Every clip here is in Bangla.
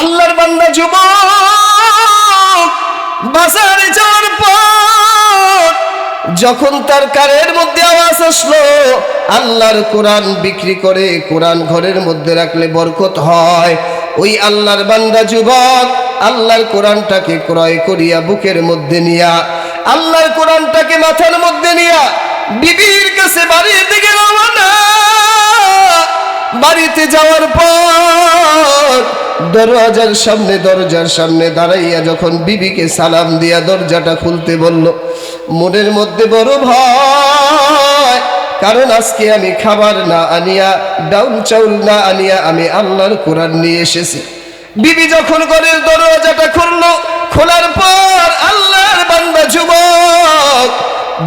আল্লাহর বান্দা যুবক, বাজারে যাওয়ার পর যখন তার কানের মধ্যে আওয়াজ আসলো, আল্লাহর কোরআন বিক্রি করে কোরআন ঘরের মধ্যে রাখলে বরকত হয়। ওই আল্লাহর বান্দা যুবক, আল্লাহর কোরআনটাকে ক্রয় করিয়া বুকের মধ্যে নিয়া, আল্লাহর কোরআনটাকে মাথার মধ্যে নিয়া বিবির কাছে বাড়ির দিকে রওনা। বাড়িতে যাওয়ার পর দরজার সামনে দরজার সামনে দাঁড়াইয়া যখন বিবিকে সালাম দিয়া দরজাটা খুলতে বলল, মনের মধ্যে বড় ভয়, কারণ আজকে আমি খাবার না আনিয়া ডাউন চাউল না আনিয়া আমি আল্লাহর কোরআন নিয়ে এসেছি। বিবি যখন ঘরের দরজাটা খুললো, খোলার পর আল্লাহর বান্দা যুবক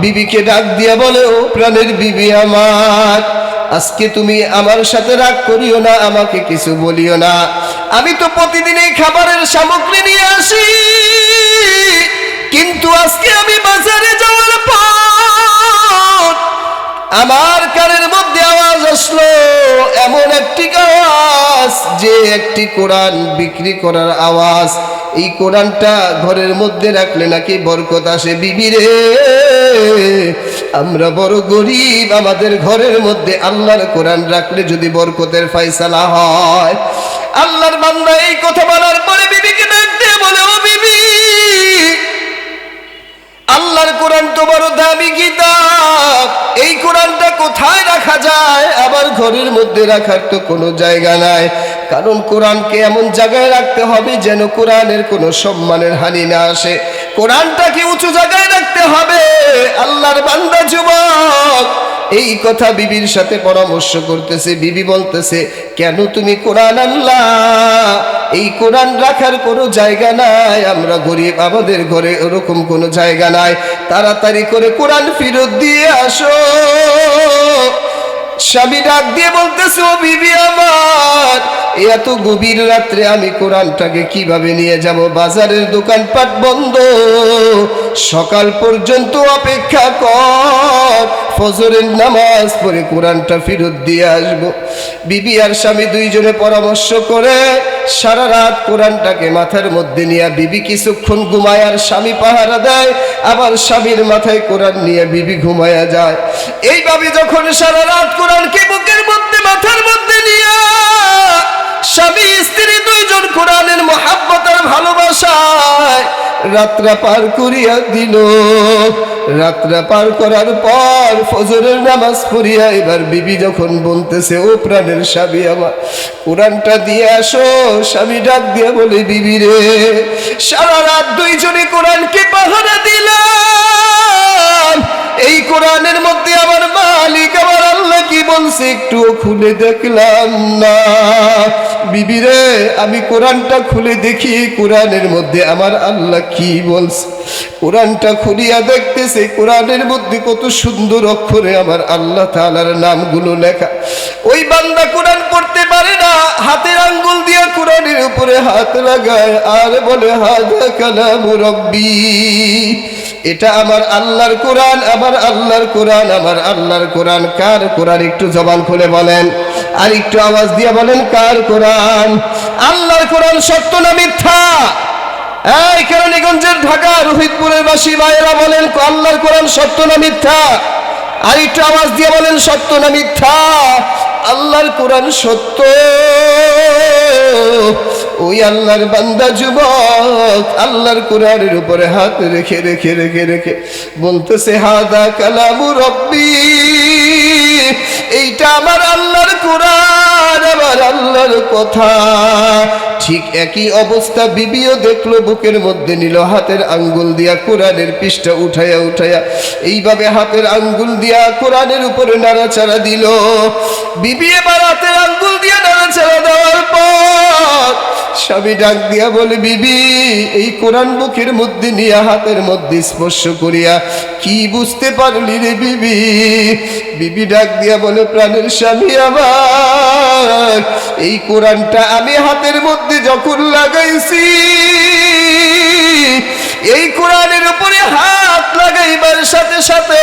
বিবিকে ডাক দিয়া বলে, ও প্রাণের বিবি আমার, আজকে তুমি আমার সাথে রাগ করিও না, আমাকে কিছু বলিও না। আমি তো প্রতিদিন এই খাবারের সামগ্রী নিয়ে আসি। কিন্তু আজকে আমি বাজারে যাওয়ার পর আমার কানের মধ্যে আওয়াজ আসলো, এমন একটি আওয়াজ যে একটি কোরআন বিক্রি করার আওয়াজ। এই কোরআনটা ঘরের মধ্যে রাখলে নাকি বরকত আসে বিবিরে আমরা বড় গরিব, আমাদের ঘরের মধ্যে আল্লাহর কোরআন রাখলে যদি বরকতের ফয়সালা হয়। আল্লাহর বান্দা এই কথা বলার পরে বিবিকে ডাক দিয়ে বলে, ও বিবি, আল্লাহর কোরআন তো বড় দামি কিতাব এই কোরআনটা কোথায় রাখা যায়? আবার ঘরের মধ্যে রাখার তো কোনো জায়গা নাই। কারণ কোরআনকে এমন জায়গায় রাখতে হবে যেন কোরআনের কোনো সম্মানের হানি না আসে। কোরআনটাকে উঁচু জায়গায় রাখতে হবে। আল্লাহর বান্দা যুবক এই কথা বিবির সাথে পরামর্শ করতেছে, বিবি বলতেছে, কেন তুমি কোরআন আল্লাহ এই কোরআন রাখার কোনো জায়গা নাই, আমরা গরিব, আমাদের ঘরে ওরকম কোনো জায়গা নাই। তাড়াতাড়ি করে কোরআন ফেরত দিয়ে আসো। স্বামী ডাক দিয়ে বলতেছে, ও বিবি আমার, এত গভীর রাত্রে আমি কোরআনটাকে কীভাবে নিয়ে যাব? বাজারের দোকানপাট বন্ধ সকাল পর্যন্ত অপেক্ষা কর। ফজরের নামাজ পড়ে কোরআনটা ফেরত দিয়ে আসব। বিবি আর স্বামী দুইজনে পরামর্শ করে সারা রাত কোরআনটাকে মাথার মধ্যে নিয়ে বিবি কিছুক্ষণ ঘুমায় আর স্বামী পাহারা দেয়, আবার স্বামীর মাথায় কোরআন নিয়ে বিবি ঘুমায়া যায়। এইভাবে যখন সারা রাত কোরআনকে বুকের মধ্যে, মাথার মধ্যে নিয়ে স্বামী, স্ত্রী দুইজন কোরআনের মহাব্বত আর ভালোবাসায় রাত্রা পার করিয়া দিল। রাত্রা পার করার পর ফজরের নামাজ পড়িয়া এবার বিবি যখন বলতেছে, ও প্রাণের স্বামী আমার, কোরআনটা দিয়ে আসো। স্বামী ডাক দিয়ে বলে, বিবি রে, সারা রাত দুইজনে কোরআনকে পাহারা দিলাম। এই কোরআনের মধ্যে আমার মালিক আমার আল্লাহ কি বলছে? একটু খুলে দেখলাম না। বিবিরে আমি কোরআনটা খুলে দেখি। কোরআনের মধ্যে আমার আল্লাহ কি বলছে? কোরআনটা খুলিয়া দেখতেছে, কোরআনের মধ্যে কত সুন্দর অক্ষরে আমার আল্লাহ তাআলার নামগুলো লেখা। ওই বান্দা কোরআন পড়তে পারে না, হাতের আঙ্গুল দিয়ে কোরআনের উপরে হাত লাগায়, আর বলে হাদা কালামু রব্বি। এটা আমার আল্লাহর কোরআন, আমার আল্লাহর কোরআন, আমার আল্লাহর কোরআন। কার কোরআন? একটু জবান খুলে বলেন। আর একটু আওয়াজ দিয়ে বলেন, কার কোরআন? আল্লাহর কোরআন সত্য না মিথ্যা? এই কেরানীগঞ্জের ঢাকা, রোহিতপুরের বাসী ভাইয়েরা বলেন, আল্লাহর কোরআন সত্য না মিথ্যা? আর একটু আওয়াজ দিয়ে বলেন, সত্য না মিথ্যা? আল্লাহর কোরআন সত্য। ওই আল্লাহর বান্দা যুবক, আল্লাহর কোরআনের উপরে হাত রেখে রেখে রেখে রেখে বলতেছে, হাদা কালামু রব্বি। এইটা আমার আল্লাহর কোরআন, আমার আল্লাহর কথা। ঠিক একই অবস্থা বিবিও দেখল, বুকের মধ্যে নিল হাতের আঙ্গুল দিয়া কোরআনের পৃষ্ঠা উঠাইয়া উঠাইয়া। এইভাবে হাতের আঙ্গুল দিয়া কোরআনের উপরে নাড়াচাড়া দিল। বিবি এবার হাতের আঙ্গুল দিয়া নাড়াচাড়া দেওয়ার পর স্বামী ডাক দিয়া বলে, বিবি, এই কোরআন বুকের মধ্যে নিয়ে, হাতের মধ্যে স্পর্শ করিয়া, কি বুঝতে পারলি রে বিবি? বিবি ডাক দিয়া বলে, প্রাণের স্বামী আমার, এই কোরআনটা আমি হাতের মধ্যে যখন লাগাইছি এই কোরআনের উপরে হাত লাগাইবার সাথে সাথে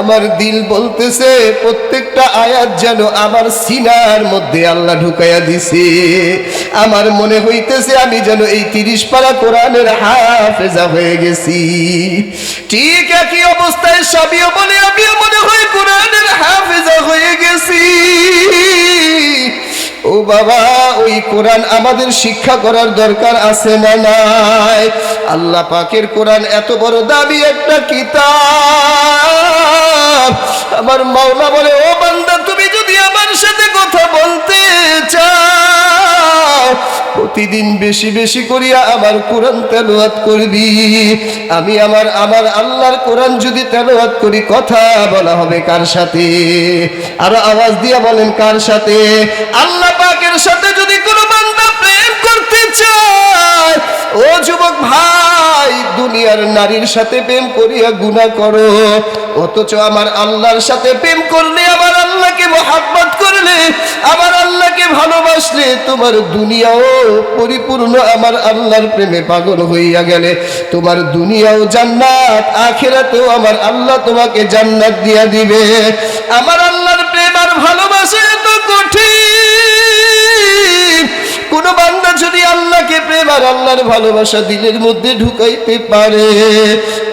আমার দিল বলতেছে, প্রত্যেকটা আয়াত যেন আমার সিনার মধ্যে আল্লাহ ঢুকাইয়া দিছে। আমার মনে হইতেছে আমি যেন এই তিরিশ পারা কোরআনের হাফেজা হয়ে গেছি। ঠিক একই অবস্থায় সবিও বলে, আমিও মনে হয় কোরআনের হাফেজা হয়ে গেছি। ও বাবা, ওই কোরআন আমাদের শিক্ষা করার দরকার আছে না নাই? আল্লাহ পাকের কোরআন এত বড় দাবি একটা কিতাব। আমার মাওলা বলে, ও বান্দা, তুমি যদি আমার সাথে কথা বলতে চাও, প্রতিদিন বেশি বেশি করিয়া আমার কোরআন তেলাওয়াত করবি। আমি আমার আমার আল্লাহর কোরআন যদি তেলাওয়াত করি, কথা বলা হবে কার সাথে? আরও আওয়াজ দিয়া বলেন, কার সাথে? আল্লাহ পাকের সাথে যদি কোনো বান্দা প্রেম করতে চায় দুনিয়ার নারীর সাথে প্রেম করিয়া গুনাহ করো। অথচ আমার আল্লাহর সাথে প্রেম করলে, আমার আল্লাহকে মহাব্বত করলে, আমার আল্লাহকে ভালোবাসলে তোমার দুনিয়াও পরিপূর্ণ, আমার আল্লাহর প্রেমে পাগল হইয়া গেলে। তোমার দুনিয়াও জান্নাত, আখেরাতেও আমার আল্লাহ তোমাকে জান্নাত দিয়া দিবে। আমার আল্লাহর প্রেম আর ভালোবাসা এত কঠিন কোন বান্দা যদি আল্লাহকে প্রেম আর আল্লাহর ভালোবাসা দিলের মধ্যে ঢুকাইতে পারে,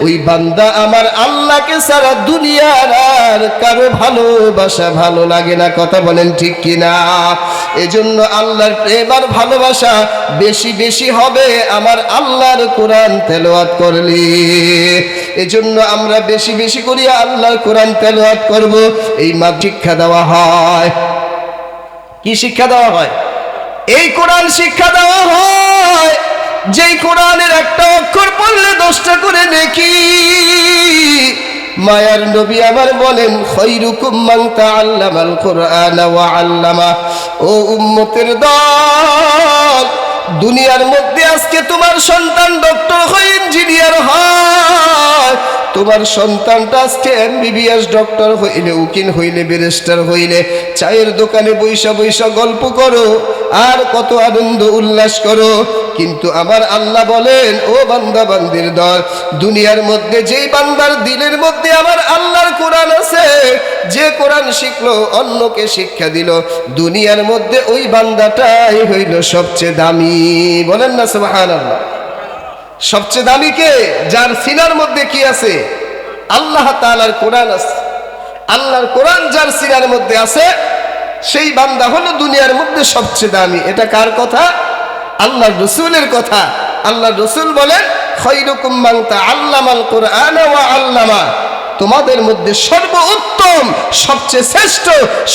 ওই বান্দা আমার আল্লাহকে সারা দুনিয়ার আর কারও ভালোবাসা ভালো লাগে না। কথা বলেন ঠিক কিনা? এজন্য আল্লাহর প্রেম আর ভালোবাসা বেশি বেশি হবে আমার আল্লাহর কোরআন তেলাওয়াত করলে। এজন্য আমরা বেশি বেশি করি আল্লাহর কোরআন তেলাওয়াত করব। এই মাপ শিক্ষা দেওয়া হয়। কি শিক্ষা দেওয়া হয়? এই কোরআন শিক্ষা দেওয়া হয়। যেই কোরআনের একটা অক্ষর পড়লে দশটা করে নেকি। মায়ার নবী আমার বলেন, খৈরুকুম মান তাআল্লামাল কোরআন ওয়া আল্লামা। ও উম্মতের দল, দুনিয়ার মধ্যে আজকে তোমার সন্তান ডক্টর হয় ইঞ্জিনিয়ার হয়। তোমার সন্তানটা আজকে এমবিবিএস ডক্টর হইলে, উকিল হইলে, ব্যারিস্টার হইলে, চায়ের দোকানে বৈশা বৈশা গল্প করো, আর কত আনন্দ উল্লাস করো। কিন্তু আমার আল্লাহ বলেন, ও বান্দা, বান্দির দল, দুনিয়ার মধ্যে যেই বান্দার দিলের মধ্যে আমার আল্লাহর কোরআন আছে, যে কোরআন শিখলো, অন্যকে শিক্ষা দিল, দুনিয়ার মধ্যে ওই বান্দাটাই হইল সবচেয়ে দামি। বলেন না, সুবহানাল্লাহ। সবচেয়ে দামি কে? যার সিনার মধ্যে কি আছে? আল্লাহ তাআলার কোরআন আছে। আল্লাহর কোরআন যার সিনার মধ্যে আছে, সেই বান্দা হলো দুনিয়ার মধ্যে সবচেয়ে দামি। এটা কার কথা? আল্লাহ রসুলের কথা। আল্লাহ রসুল বলেন আল্লামা। তোমাদের মধ্যে সর্বোত্তম, সবচেয়ে শ্রেষ্ঠ,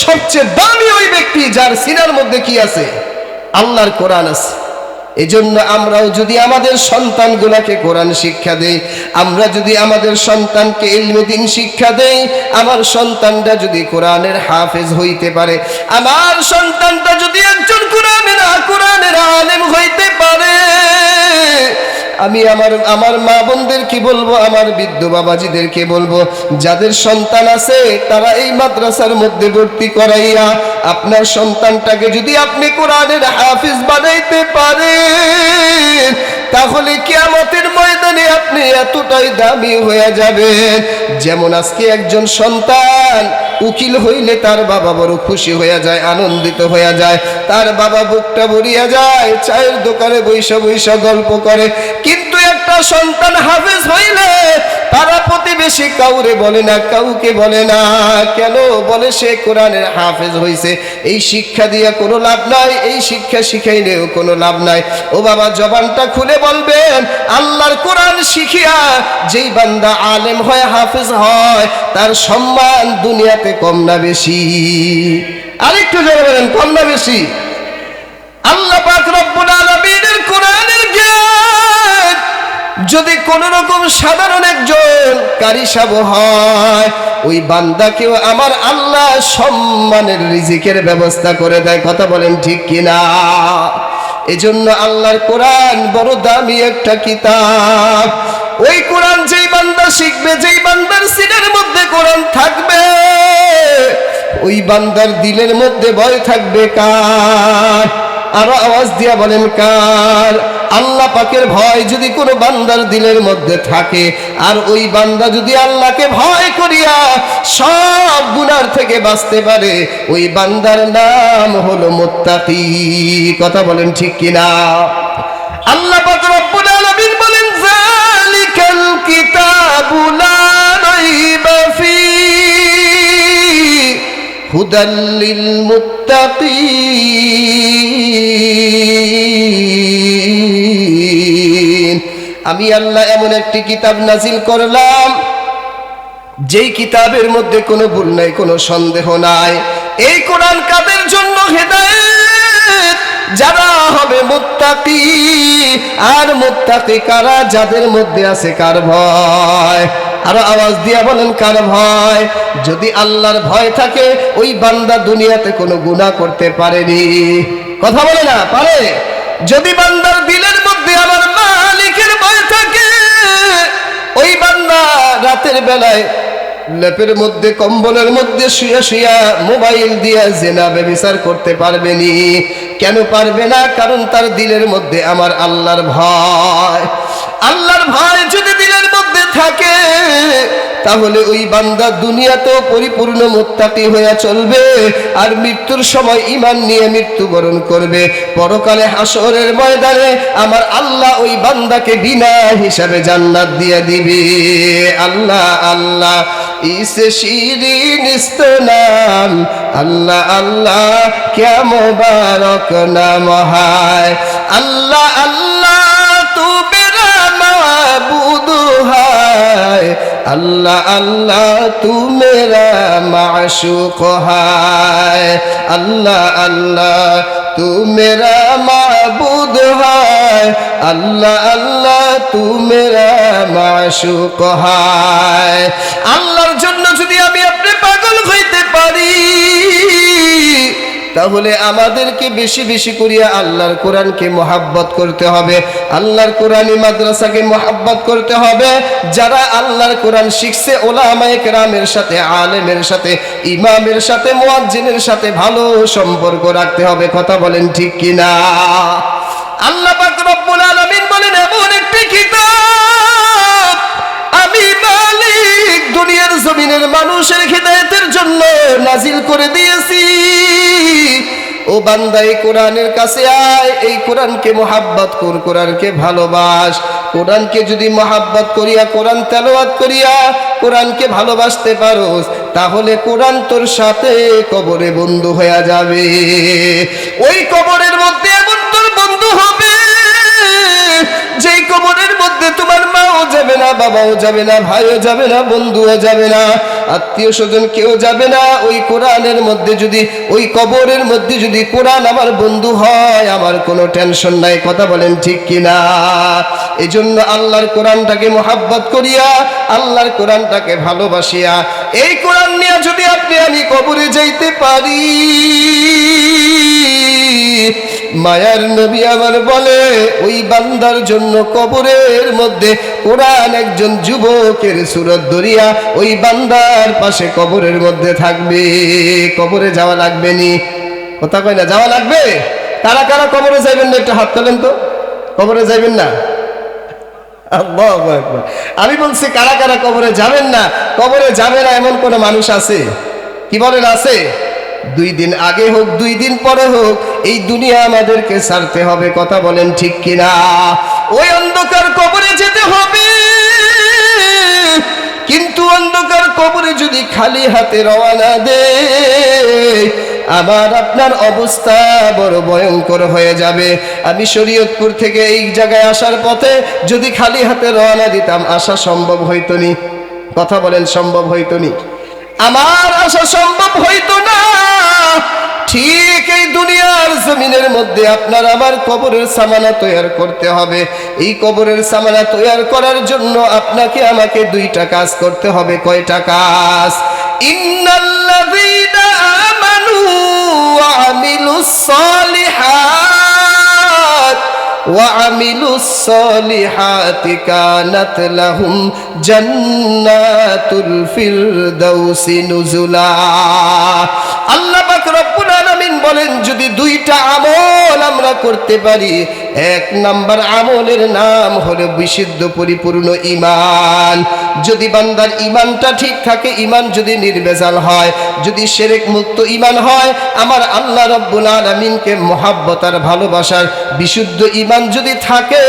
সবচেয়ে দামি ওই ব্যক্তি যার সিনার মধ্যে কি আছে? আল্লাহর কোরআন আছে। এজন্য আমরাও যদি আমাদের সন্তানগুলাকে কোরআন শিক্ষা দেই, আমরা যদি আমাদের সন্তানকে ইলমে দিন শিক্ষা দেই, আমার সন্তানটা যদি কোরআনের হাফেজ হইতে পারে, আমার সন্তানটা যদি একজন কোরআনের কোরআনের আলেম হইতে পারে। আমি আমার আমার মা বোনদের কি বলব? আমার বৃদ্ধ বাবাজিদেরকে বলব? যাদের সন্তান আছে, তারা এই মাদ্রাসার মধ্যে ভর্তি করাইয়া আপনার সন্তানটাকে যদি আপনি কোরআনের হাফিজ বানাইতে পারেন, তাহলে কিয়ামতের ময়দানে আপনি এতটাই দামি হয়ে যাবেন। যেমন আজকে একজন সন্তান উকিল হইলে তার বাবা বড় খুশি হইয়া যায়, আনন্দিত হইয়া যায়। তার বাবা বুকটা ভরিয়া যায়, চায়ের দোকানে বৈশা বৈশা গল্প করে। কিন্তু একটা সন্তান হাফেজ হইলে পাড়া প্রতিবেশী কাউরে বলে না, কাউকে বলে না। কেন? বলে সে কোরআনের হাফেজ হইছে। এই শিক্ষা দিয়া কোনো লাভ নাই, এই শিক্ষা শিখাইলেও কোনো লাভ নাই। ও বাবা, জবানটা খুলে বলবেন, আল্লাহর কোরআন শিখিয়া যেই বান্দা আলেম হয় হাফেজ হয়, তার সম্মান দুনিয়াতে কম না বেশি। আরেকটু জোরে কম না বেশি। আল্লাহ পাক কোন রকম সাধারণ একজন কারি সাব হয়, ওই বান্দাকেও আমার আল্লাহ সম্মানের রিজিকের ব্যবস্থা করে দেয়, কথা বলেন ঠিক কিনা? এজন্য আল্লাহর কোরআন বড় দামি একটা কিতাব। ওই কোরআন যেই বান্দা শিখবে, যেই বান্দার সিনের মধ্যে কোরআন থাকবে, ওই বান্দার দিলের মধ্যে ভয় থাকবে কার? আরও আওয়াজ দিয়া বলেন কার? আল্লাহ পাকের ভয় যদি কোনো বান্দার দিলের মধ্যে থাকে, আর ওই বান্দা যদি আল্লাহকে ভয় করিয়া সব গুনার থেকে বাঁচতে পারে, ওই বান্দার নাম হলো মুত্তাকি। কথা বলেন ঠিক কিনা? আল্লাহ পাক রব্বুল বলেন, যালিকাল কিতাবু আমি আল্লাহ এমন একটি কিতাব নাজিল করলাম, যেই কিতাবের মধ্যে কোনো ভুল নাই, কোনো সন্দেহ নাই। এই কোরআন কাদের জন্য হেদায়েত? যারা হবে মুত্তাকি, আর মুত্তাকি কারা? যাদের মধ্যে আছে কার ভয়? আরও আওয়াজ দিয়া বলেন, কার ভয়? যদি আল্লাহর ভয় থাকে, ওই বান্দা দুনিয়াতে কোনো গুনাহ করতে পারেনি। কথা বলে না, পারে? যদি বান্দার দিলের মধ্যে মালিকের ভয় থাকে। ওই বান্দা রাতের বেলায় লেপের মধ্যে, কম্বলের মধ্যে শুয়ে শুয়া মোবাইল দিয়ে জেনা ব্যবিচার করতে পারবে নি কেন পারবে না? কারণ তার দিলের মধ্যে আমার আল্লাহর ভয়। আল্লাহর ভয় যদি দিলের থাকে, তাহলে ওই বান্দা দুনিয়াতেও পরিপূর্ণ মুত্তাকি হয়ে চলবে আর মৃত্যুর সময় ইমান নিয়ে মৃত্যুবরণ করবে। পরকালে হাসরের ময়দানে আমার আল্লাহ ওই বান্দাকে বিনা হিসাবে জান্নাত দিয়ে দিবে। আল্লাহ আল্লাহ, ইসে শিরিন নাম আল্লাহ আল্লাহ ক্যা মোবারক নাম হায়। আল্লাহ আল্লাহ আল্লাহ আল্লাহ তু মেরা হায়। আল্লাহ আল্লাহ তু মেরা মাবুদ হায়। আল্লাহ আল্লাহ তু মেরা হায়। আল্লাহর জন্য যদি আমি আপনি পাগল হইতে পারি তাহলে আমাদেরকে বেশি বেশি করিয়া আল্লাহর কোরআনকে মোহাব্বত করতে হবে। আল্লাহর কোরআনী মাদ্রাসাকে মোহাব্বত করতে হবে। যারা আল্লাহর কোরআন শিখছে, ওলামায়ে কেরামের সাথে, আলেমের সাথে, ইমামের সাথে, মোয়াজ্জিনের সাথে ভালো সম্পর্ক রাখতে হবে। কথা বলেন ঠিক কিনা? আল্লাহ পাক রব্বুল আলামিন বলেন, এমন একটি কিতাব আমি মালিক, দুনিয়ার জমিনের মানুষের হৃদায়তের জন্য নাজিল করে দিয়েছি। ও বান্দাই, কোরআনের কাছে আয়। এই কোরআনকে মোহাব্বত কর, কোরআনকে ভালোবাস। কোরআনকে যদি মোহাব্বত করিয়া, কোরআন তেলাওয়াত করিয়া কোরআনকে ভালোবাসতে পারোস, তাহলে কোরআন তোর সাথে কবরে বন্ধু হয়ে যাবে। ওই কবরের মধ্যে এমন তোর বন্ধু হবে, যেই কবরের মধ্যে তোমার মাও যাবে না, বাবাও যাবে না, ভাইও যাবে না, বন্ধুও যাবে না, আত্মীয় স্বজন কেউ যাবে না। ওই কোরআনের মধ্যে যদি, ওই কবরের মধ্যে যদি কোরআন আমার বন্ধু হয়, আমার কোনো টেনশন নাই, কথা বলেন ঠিক কিনা? এই জন্য আল্লাহর কোরআনটাকে মোহাব্বত করিয়া, আল্লাহর কোরআনটাকে ভালোবাসিয়া, এই কোরআন নিয়ে যদি আপনি আমি কবরে যাইতে পারি মায়ার নবী আমার বলে, ওই বান্দার জন্য কবরের মধ্যে কোরআন একজন যুবকের সুরত দরিয়া ওই বান্দার পাশে কবরের মধ্যে থাকবে। কবরে যাওয়া লাগবে নি। কথা কয় না, যাওয়া লাগবে? কারা কারা কবরে যাইবেন না, একটু হাত তোলেন তো। কবরে যাইবেন না। আমি বলছি, কারা কারা কবরে যাবেন না? কবরে যাবে না এমন কোন মানুষ আছে? কি বলেন, আছে? দুই দিন আগে হোক, দুই দিন পরে হোক, এই দুনিয়া আমাদেরকে সারতে হবে, কথা বলেন ঠিক কিনা? ওই অন্ধকার কবরে যেতে হবে। কিন্তু অন্ধকার কবরে যদি খালি হাতে রওনা দে আমার আপনার অবস্থা বড় ভয়ঙ্কর হয়ে যাবে। আমি শরীয়তপুর থেকে এই জায়গায় আসার পথে যদি খালি হাতে রওনা দিতাম, আসা সম্ভব হইতনি। কথা বলেন, সম্ভব হইতো নি আমার আসা সম্ভব হইতো না। ঠিক এই দুনিয়ার জমিনের মধ্যে আপনার আমার কবরের সামানা তৈয়ার করতে হবে। এই কবরের সামানা তৈয়ার করার জন্য আপনাকে আমাকে দুইটা কাজ করতে হবে। কয়টা কাজ? ইন্নাল্লাযীনা আমানু ওয়া আমিলুস وعملوا الصالحات كانت لهم جنات الفردوس نزلا الله بك رب বলেন, যদি দুইটা আমল আমরা করতে পারি, এক নাম্বার আমলের নাম হলো বিশুদ্ধ পরিপূর্ণ ইমান যদি বান্দার ইমানটা ঠিক থাকে ইমান যদি নির্বেজাল হয়, যদি সেরেক মুক্ত ইমান হয়, আমার আল্লাহ রব্বুল আলমিনকে মহাব্বতার ভালোবাসার বিশুদ্ধ ইমান যদি থাকে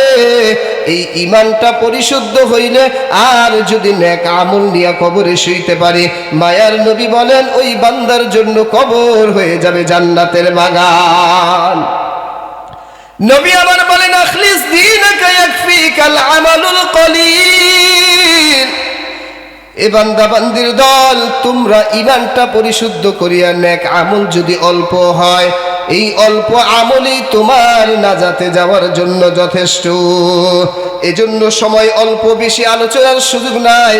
এই ইমানটা পরিশুদ্ধ হইলে আর যদি নেক আমল নিয়ে কবরে শুইতে পারে, মায়ার নবী বলেন, ওই বান্দার জন্য কবর হয়ে যাবে জান্নাতের বাগান। নবী আমার বলেন, আখলিস দিন আমালুল কলিল। এ দল, তোমরা ইমানটা পরিশুদ্ধ করিয়া নেক আমল যদি অল্প হয়, এই অল্প আমলই তোমার নাজাতে যাওয়ার জন্য যথেষ্ট। এজন্য সময় অল্প বেশি আলোচনার সুযোগ নাই।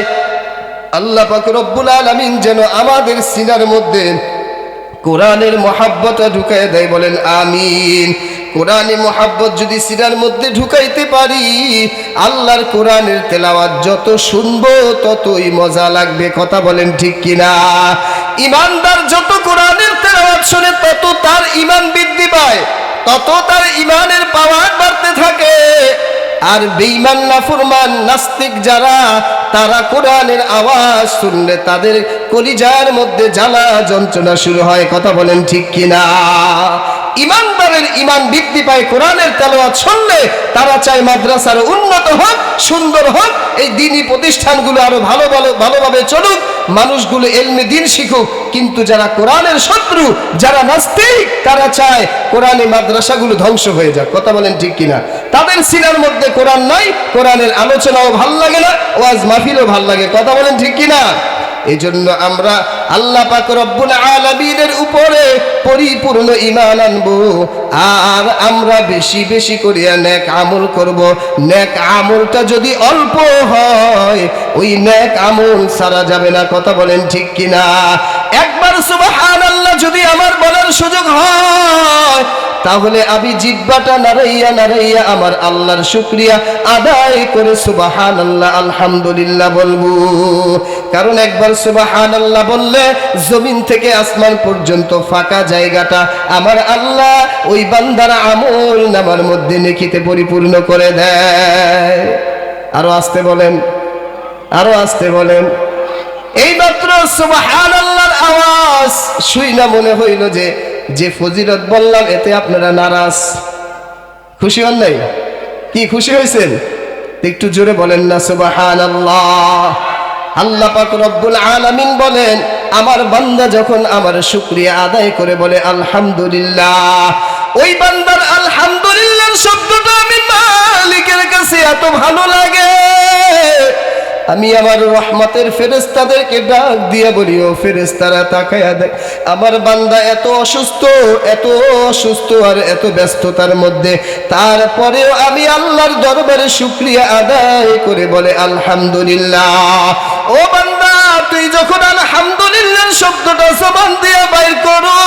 আল্লাহ পাক রব্বুল আলামিন যেন আমাদের সিনার মধ্যে কোরআনের মহাব্বতা ঢুকাই দেয়, বলেন, আমিন। কোরআনে মোহাব্বত যদি সিরার মধ্যে ঢুকাইতে পারি, আল্লাহর কোরআনের তেলাওয়াত যত শুনব ততই মজা লাগবে, কথা বলেন ঠিক কিনা? ইমানদার যত কোরআনের তেলাওয়াত শুনে তত তার ইমান বৃদ্ধি পায়, তত তার ইমানের পাওয়ার বাড়তে থাকে। আর বেঈমান, নাফরমান, নাস্তিক যারা, তারা কোরআনের আওয়াজ শুনলে তাদের কলিজার মধ্যে জ্বালা যন্ত্রণা শুরু হয়, কথা বলেন ঠিক কিনা? ইমানদারের ইমান বৃদ্ধি পায়, কোরআনের তেলাওয়াত শুনলে তারা চায় মাদ্রাসার উন্নত হোক, সুন্দর হোক, এই দিনী প্রতিষ্ঠানগুলো আরও ভালো ভালো ভালোভাবে চলুক, মানুষগুলো এলমে দিন শিখুক। কিন্তু যারা কোরআনের শত্রু, যারা নাস্তিক, তারা চায় কোরআনে মাদ্রাসাগুলো ধ্বংস হয়ে যাক। কথা বলেন ঠিক কিনা? তাদের সিনার মধ্যে কোরআন নাই, কোরআনের আলোচনাও ভালো লাগে না, ওয়াজ মাহফিলও ভালো লাগে। কথা বলেন ঠিক কিনা? এই জন্য আমরা আল্লাহ পাক রব্বুল আলামিনের উপরে পরিপূর্ণ ইমান আনব। আর আমরা বেশি বেশি করিয়া ন্যাক আমল করব। নেক আমলটা যদি অল্প হয়, ওই ন্যাক আমল সারা যাবে না, কথা বলেন ঠিক কিনা? একবার সুবহানাল্লাহ যদি আমার বলার সুযোগ হয়, তাহলে আমি জিব্বাটা নারাইয়া নারাইয়া আমার আল্লাহর শুক্রিয়া আদায় করে সুবাহান আল্লাহ আলহামদুলিল্লাহ বলব। কারণ একবার সুবাহান আল্লাহ বললে জমিন থেকে আসমান পর্যন্ত ফাঁকা জায়গাটা আমার আল্লাহ ওই বান্দার আমল নামার মধ্যে নেকিতে পরিপূর্ণ করে দেয়। আরও আসতে বলেন, আরও আসতে বলেন। এইমাত্র সুবহান আল্লাহর আওয়াজ। শুই না মনে হইল যে যে ফজিলত বললাম, এতে আপনারা নারাজ। খুশি হন নাই? কি খুশি হয়েছেন একটু জোরে বলেন না সুবহান আল্লাহ আল্লাহ পাক রব্বুল আলামিন বলেন, আমার বান্দা যখন আমার শুকরিয়া আদায় করে বলে, আলহামদুলিল্লাহ, ওই বান্দার আলহামদুলিল্লাহ শব্দটা আমি মালিকের কাছে এত ভালো লাগে। আমি আমার রহমতের ফেরেস্তাদেরকে ডাক দিয়ে বলি, ও ফেরেস্তারা তাকায়া দেখ। আমার বান্দা এত অসুস্থ এত অসুস্থ আর এত ব্যস্ততার মধ্যে। তারপরেও আমি আল্লাহর দরবারে শুক্রিয়া আদায় করে বলে, আলহামদুলিল্লাহ। ও বান্দা, তুই যখন আলহামদুলিল্লাহ শব্দটা জবান দিয়ে বাইর করো,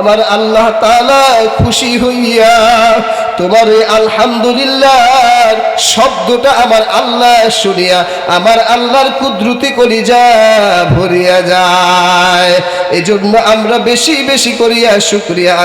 আমার আল্লাহ তাআলা খুশি হইয়া তোমার এই আলহামদুলিল্লাহ, শব্দটা আমার আল্লাহ শুনিয়া, আমার আল্লাহর কুদরতি কলিজা ভরিয়া যায়। এজন্য আমরা বেশি বেশি করিয়া শুক্রিয়া